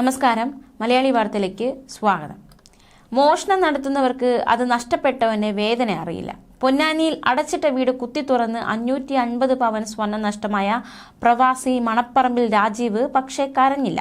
നമസ്കാരം. മലയാളി വാർത്തയിലേക്ക് സ്വാഗതം. മോഷണം നടത്തുന്നവർക്ക് അത് നഷ്ടപ്പെട്ടവന് വേദന അറിയില്ല. പൊന്നാനിയിൽ അടച്ചിട്ട വീട് കുത്തി തുറന്ന് അഞ്ഞൂറ്റി അൻപത് പവൻ സ്വർണം നഷ്ടമായ പ്രവാസി മണപ്പറമ്പിൽ രാജീവ് പക്ഷേ കരഞ്ഞില്ല.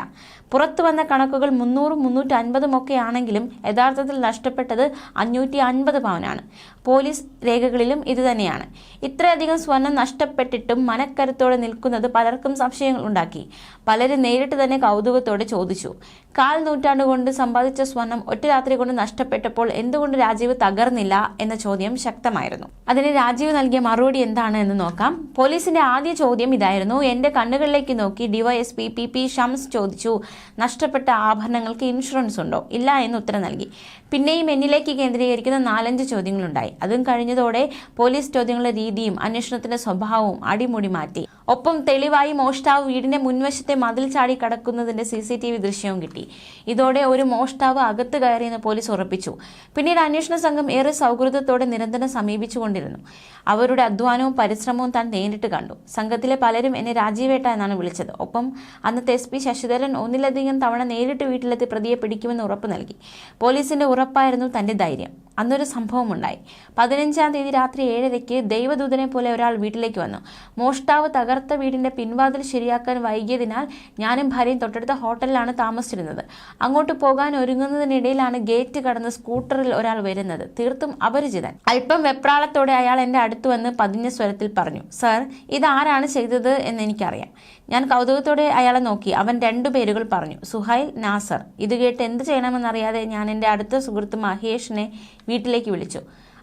പുറത്തു വന്ന കണക്കുകൾ മുന്നൂറും മുന്നൂറ്റി അൻപതും ഒക്കെ ആണെങ്കിലും യഥാർത്ഥത്തിൽ നഷ്ടപ്പെട്ടത് അഞ്ഞൂറ്റി അൻപത് പവനാണ്. പോലീസ് രേഖകളിലും ഇതുതന്നെയാണ് ഇത്രയധികം സ്വർണം നഷ്ടപ്പെട്ടിട്ടും മനക്കരുത്തോടെ നിൽക്കുന്നത് പലർക്കും സംശയങ്ങൾ ഉണ്ടാക്കി. പലരും നേരിട്ട് തന്നെ കൗതുകത്തോടെ ചോദിച്ചു. കാൽ നൂറ്റാണ്ട് കൊണ്ട് സമ്പാദിച്ച സ്വർണം ഒറ്റ രാത്രി കൊണ്ട് നഷ്ടപ്പെട്ടപ്പോൾ എന്തുകൊണ്ട് രാജീവ് തകർന്നില്ല എന്ന ചോദ്യം ശക്തമായിരുന്നു. അതിന് രാജീവ് നൽകിയ മറുപടി എന്താണ് എന്ന് നോക്കാം. പോലീസിന്റെ ആദ്യ ചോദ്യം ഇതായിരുന്നു. എന്റെ കണ്ണുകളിലേക്ക് നോക്കി ഡിവൈഎസ്പി പി പി ഷംസ് ചോദിച്ചു നഷ്ടപ്പെട്ട ആഭരണങ്ങൾക്ക് ഇൻഷുറൻസ് ഉണ്ടോ? ഇല്ല എന്ന് ഉത്തരം നൽകി. പിന്നെയും എന്നിലേക്ക് കേന്ദ്രീകരിക്കുന്ന നാലഞ്ച് ചോദ്യങ്ങളുണ്ടായി. അതും കഴിഞ്ഞതോടെ പോലീസ് ചോദ്യങ്ങളുടെ രീതിയും അന്വേഷണത്തിന്റെ സ്വഭാവവും അടിമുടി മാറ്റി. ഒപ്പം തെളിവായി മോഷ്ടാവ് വീടിന്റെ മുൻവശത്തെ മതിൽ ചാടി കടക്കുന്നതിന്റെ സി സി ടി വി ദൃശ്യവും കിട്ടി. ഇതോടെ ഒരു മോഷ്ടാവ് അകത്ത് കയറിയെന്ന് പോലീസ് ഉറപ്പിച്ചു. പിന്നീട് അന്വേഷണ സംഘം ഏറെ സൗഹൃദത്തോടെ നിരന്തരം സമീപിച്ചുകൊണ്ടിരുന്നു. അവരുടെ അധ്വാനവും പരിശ്രമവും താൻ നേരിട്ട് കണ്ടു. സംഘത്തിലെ പലരും എന്നെ രാജീവേട്ട എന്നാണ് വിളിച്ചത്. ഒപ്പം അന്നത്തെ എസ് പി ശശിധരൻ ഒന്നിലധികം തവണ നേരിട്ട് വീട്ടിലെത്തി പ്രതിയെ പിടിക്കുമെന്ന് ഉറപ്പ് നൽകി. പോലീസിന്റെ ഉറപ്പായിരുന്നു തന്റെ ധൈര്യം. അന്നൊരു സംഭവം ഉണ്ടായി പതിനഞ്ചാം തീയതി രാത്രി ഏഴരയ്ക്ക് ദൈവദൂതനെ പോലെ ഒരാൾ വീട്ടിലേക്ക് വന്നു. മോഷ്ടാവ് തകർത്ത വീടിന്റെ പിൻവാതിൽ ശരിയാക്കാൻ വൈകിയതിനാൽ ഞാനും ഭാര്യയും തൊട്ടടുത്ത ഹോട്ടലിലാണ് താമസിച്ചിരുന്നത്. അങ്ങോട്ട് പോകാൻ ഒരുങ്ങുന്നതിനിടയിലാണ് ഗേറ്റ് കടന്ന് സ്കൂട്ടറിൽ ഒരാൾ വരുന്നത്. തീർത്തും അപരിചിതൻ. അല്പം വെപ്രാളത്തോടെ അയാൾ എന്റെ അടുത്ത് വന്ന് പതിഞ്ഞ സ്വരത്തിൽ പറഞ്ഞു സർ ഇതാരാണ് ചെയ്തത് എന്ന് എനിക്കറിയാം. ഞാൻ കൗതുകത്തോടെ അയാളെ നോക്കി. അവൻ രണ്ടു പേരുകൾ പറഞ്ഞു. സുഹൈൽ നാസർ. ഇത് കേട്ട് എന്ത് ചെയ്യണമെന്നറിയാതെ ഞാൻ എന്റെ അടുത്ത സുഹൃത്ത് മഹേഷിനെ വീട്ടിലേക്ക് വിളിച്ചു.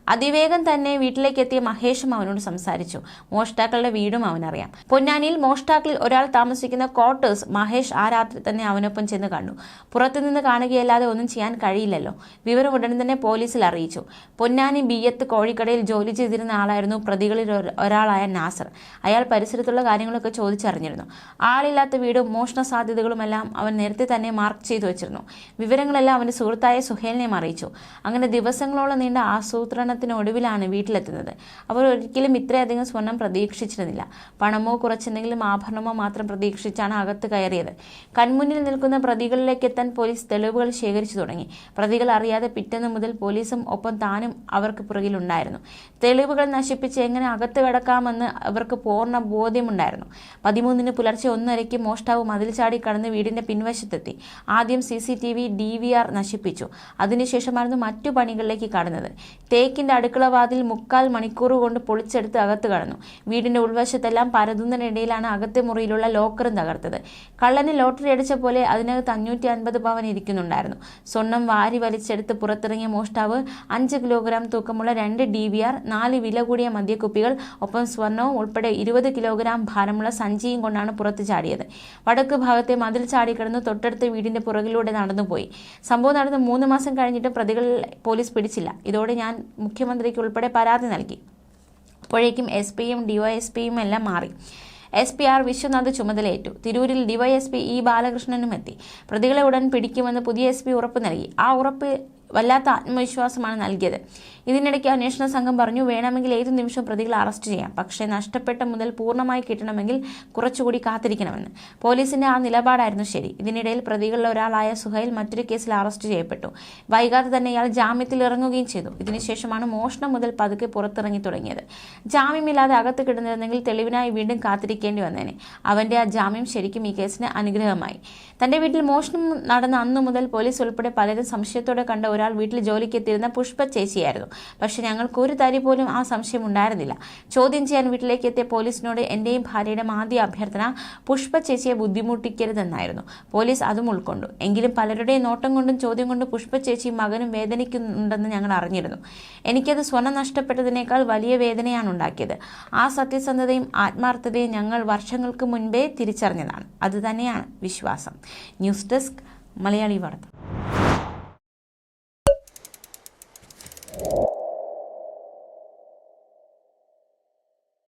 അതിവേഗം തന്നെ വീട്ടിലേക്ക് എത്തിയ മഹേഷും അവനോട് സംസാരിച്ചു. മോഷ്ടാക്കളുടെ വീടും അവനറിയാം. പൊന്നാനിയിൽ മോഷ്ടാക്കളിൽ ഒരാൾ താമസിക്കുന്ന ക്വാർട്ടേഴ്സ് മഹേഷ് ആ രാത്രി തന്നെ അവനൊപ്പം ചെന്ന് കണ്ടു. പുറത്തുനിന്ന് കാണുകയല്ലാതെ ഒന്നും ചെയ്യാൻ കഴിയില്ലല്ലോ. വിവരം ഉടൻ തന്നെ പോലീസിൽ അറിയിച്ചു. പൊന്നാനി ബിയത്ത് കോഴിക്കടയിൽ ജോലി ചെയ്തിരുന്ന ആളായിരുന്നു പ്രതികളിൽ ഒരാളായ നാസർ. അയാൾ പരിസരത്തുള്ള കാര്യങ്ങളൊക്കെ ചോദിച്ചറിഞ്ഞിരുന്നു. ആളില്ലാത്ത വീടും മോഷണ സാധ്യതകളുമെല്ലാം അവൻ നേരത്തെ തന്നെ മാർക്ക് ചെയ്തു വെച്ചിരുന്നു. വിവരങ്ങളെല്ലാം അവന്റെ സുഹൃത്തായ സുഹേലിനെയും അറിയിച്ചു. അങ്ങനെ ദിവസങ്ങളോളം നീണ്ട ആസൂത്രണത്തിനൊടുവിലാണ് വീട്ടിലെത്തുന്നത്. അവർ ഒരിക്കലും ഇത്രയധികം സ്വർണം പ്രതീക്ഷിച്ചിരുന്നില്ല. പണമോ കുറച്ചെന്തെങ്കിലും ആഭരണമോ മാത്രം പ്രതീക്ഷിച്ചാണ് അകത്ത് കയറിയത്. കൺമുന്നിൽ നിൽക്കുന്ന പ്രതികളിലേക്ക് എത്താൻ പോലീസ് തെളിവുകൾ ശേഖരിച്ചു തുടങ്ങി. പ്രതികൾ അറിയാതെ പിറ്റേന്ന് മുതൽ പോലീസും ഒപ്പം താനും അവർക്ക് പുറകിലുണ്ടായിരുന്നു. തെളിവുകൾ നശിപ്പിച്ച് എങ്ങനെ അകത്ത് കിടക്കാമെന്ന് അവർക്ക് പൂർണ ബോധ്യമുണ്ടായിരുന്നു. പതിമൂന്നിന് പുലർച്ചെ ഒന്നരയ്ക്ക് മോഷ്ടാവ് മതിൽ ചാടി കടന്ന് വീടിന്റെ പിൻവശത്തെത്തി. ആദ്യം C C T V D V R നശിപ്പിച്ചു. അതിനുശേഷമായിരുന്നു മറ്റു പണികളിലേക്ക് കടന്നത്. തേക്കിന്റെ അടുക്കള വാതിൽ മുക്കാൽ മണിക്കൂർ കൊണ്ട് പൊളിച്ചെടുത്ത് അകത്ത് കടന്നു. വീടിന്റെ ഉൾവശത്തെല്ലാം പരതുന്നതിനിടയിലാണ് അകത്തെ മുറിയിലുള്ള ലോക്കറും തകർത്തത്. കള്ളന് ലോട്ടറി അടിച്ച പോലെ അതിനകത്ത് അഞ്ഞൂറ്റി അൻപത് പവൻ ഇരിക്കുന്നുണ്ടായിരുന്നു. സ്വർണം വാരി വലിച്ചെടുത്ത് പുറത്തിറങ്ങിയ മോഷ്ടാവ് അഞ്ച് കിലോഗ്രാം തൂക്കമുള്ള രണ്ട് ഡി വി ആർ നാല് വില കൂടിയ മദ്യക്കുപ്പികൾ ഒപ്പം സ്വർണവും ഉൾപ്പെടെ ഇരുപത് കിലോഗ്രാം ഭാരമുള്ള സഞ്ചിയും കൊണ്ടാണ് പുറത്ത് ചാടിയത്. വടക്ക് ഭാഗത്തെ മതിൽ ചാടിക്കിടന്ന് തൊട്ടടുത്ത വീടിന്റെ പുറകിലൂടെ നടന്നുപോയി. സംഭവം നടന്ന് മൂന്ന് മാസം കഴിഞ്ഞിട്ടും പ്രതികൾ പോലീസ് പിടിച്ചില്ല. ഇതോടെ ഞാൻ മുഖ്യമന്ത്രിക്ക് ഉൾപ്പെടെ പരാതി നൽകി. അപ്പോഴേക്കും എസ് പിയും ഡിവൈഎസ്പിയും എല്ലാം മാറി. എസ് പി ആർ വിശ്വനാഥ് ചുമതലയേറ്റു. തിരൂരിൽ ഡിവൈഎസ്പി ഇ ബാലകൃഷ്ണനും എത്തി. പ്രതികളെ ഉടൻ പിടിക്കുമെന്ന് പുതിയ എസ് പി ഉറപ്പ് നൽകി. ആ ഉറപ്പ് വല്ലാത്ത ആത്മവിശ്വാസമാണ് നൽകിയത്. ഇതിനിടയ്ക്ക് അന്വേഷണ സംഘം പറഞ്ഞു വേണമെങ്കിൽ ഏതു നിമിഷം പ്രതികളെ അറസ്റ്റ് ചെയ്യാം. പക്ഷേ നഷ്ടപ്പെട്ട മുതൽ പൂർണമായി കിട്ടണമെങ്കിൽ കുറച്ചുകൂടി കാത്തിരിക്കണമെന്ന്. പോലീസിന്റെ ആ നിലപാടായിരുന്നു ശരി. ഇതിനിടയിൽ പ്രതികളിൽ ഒരാളായ സുഹൈൽ മറ്റൊരു കേസിൽ അറസ്റ്റ് ചെയ്യപ്പെട്ടു. വൈകാതെ തന്നെ ഇയാൾ ജാമ്യത്തിൽ ഇറങ്ങുകയും ചെയ്തു. ഇതിനുശേഷമാണ് മോഷണം മുതൽ പതുക്കെ പുറത്തിറങ്ങി തുടങ്ങിയത്. ജാമ്യമില്ലാതെ അകത്ത് കിടന്നിരുന്നെങ്കിൽ തെളിവിനായി വീണ്ടും കാത്തിരിക്കേണ്ടി വന്നേനെ. അവന്റെ ആ ജാമ്യം ശരിക്കും ഈ കേസിന് അനുഗ്രഹമായി. തന്റെ വീട്ടിൽ മോഷണം നടന്ന അന്നു മുതൽ പോലീസ് ഉൾപ്പെടെ പലരും സംശയത്തോടെ കണ്ട ഒരാൾ വീട്ടിൽ ജോലിക്ക് എത്തിയിരുന്ന പുഷ്പ ചേച്ചിയായിരുന്നു. പക്ഷെ ഞങ്ങൾക്ക് ഒരു തരി പോലും ആ സംശയം ഉണ്ടായിരുന്നില്ല. ചോദ്യം ചെയ്യാൻ വീട്ടിലേക്ക് എത്തിയ പോലീസിനോട് എന്റെയും ഭാര്യയുടെ ആദ്യ അഭ്യർത്ഥന പുഷ്പ ചേച്ചിയെ ബുദ്ധിമുട്ടിക്കരുതെന്നായിരുന്നു. പോലീസ് അതും ഉൾക്കൊണ്ടു. എങ്കിലും പലരുടെയും നോട്ടം കൊണ്ടും ചോദ്യം കൊണ്ടും പുഷ്പ ചേച്ചിയും മകനും വേദനിക്കുന്നുണ്ടെന്ന് ഞങ്ങൾ അറിഞ്ഞിരുന്നു. എനിക്കത് സ്വർണം നഷ്ടപ്പെട്ടതിനേക്കാൾ വലിയ വേദനയാണ് ഉണ്ടാക്കിയത്. ആ സത്യസന്ധതയും ആത്മാർത്ഥതയും ഞങ്ങൾ വർഷങ്ങൾക്ക് മുൻപേ തിരിച്ചറിഞ്ഞതാണ്. അതുതന്നെയാണ് വിശ്വാസം. ന്യൂസ് ഡെസ്ക് മലയാളി വാർത്ത.